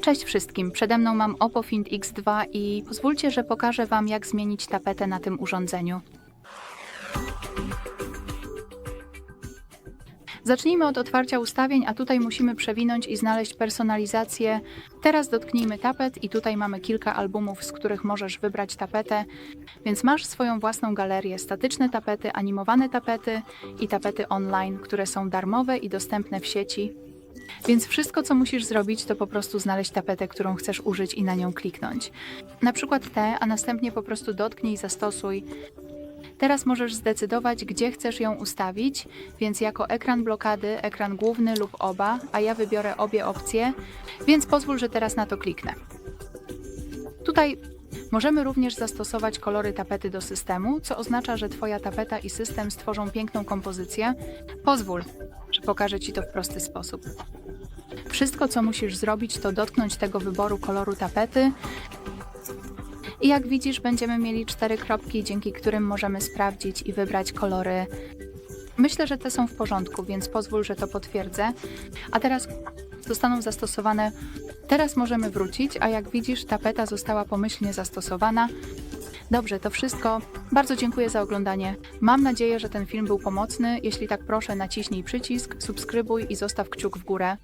Cześć wszystkim, przede mną mam Oppo Find X2 i pozwólcie, że pokażę Wam jak zmienić tapetę na tym urządzeniu. Zacznijmy od otwarcia ustawień, a tutaj musimy przewinąć i znaleźć personalizację. Teraz dotknijmy tapet i tutaj mamy kilka albumów, z których możesz wybrać tapetę, więc masz swoją własną galerię, statyczne tapety, animowane tapety i tapety online, które są darmowe i dostępne w sieci. Więc wszystko, co musisz zrobić, to po prostu znaleźć tapetę, którą chcesz użyć i na nią kliknąć. Na przykład tę, a następnie po prostu dotknij i zastosuj. Teraz możesz zdecydować, gdzie chcesz ją ustawić, więc jako ekran blokady, ekran główny lub oba, a ja wybiorę obie opcje, więc pozwól, że teraz na to kliknę. Tutaj możemy również zastosować kolory tapety do systemu, co oznacza, że Twoja tapeta i system stworzą piękną kompozycję. Pozwól, pokażę Ci to w prosty sposób. Wszystko, co musisz zrobić, to dotknąć tego wyboru koloru tapety. I jak widzisz, będziemy mieli cztery kropki, dzięki którym możemy sprawdzić i wybrać kolory. Myślę, że te są w porządku, więc pozwól, że to potwierdzę. A teraz zostaną zastosowane. Teraz możemy wrócić, a jak widzisz, tapeta została pomyślnie zastosowana. Dobrze, to wszystko. Bardzo dziękuję za oglądanie. Mam nadzieję, że ten film był pomocny. Jeśli tak, proszę naciśnij przycisk, subskrybuj i zostaw kciuk w górę.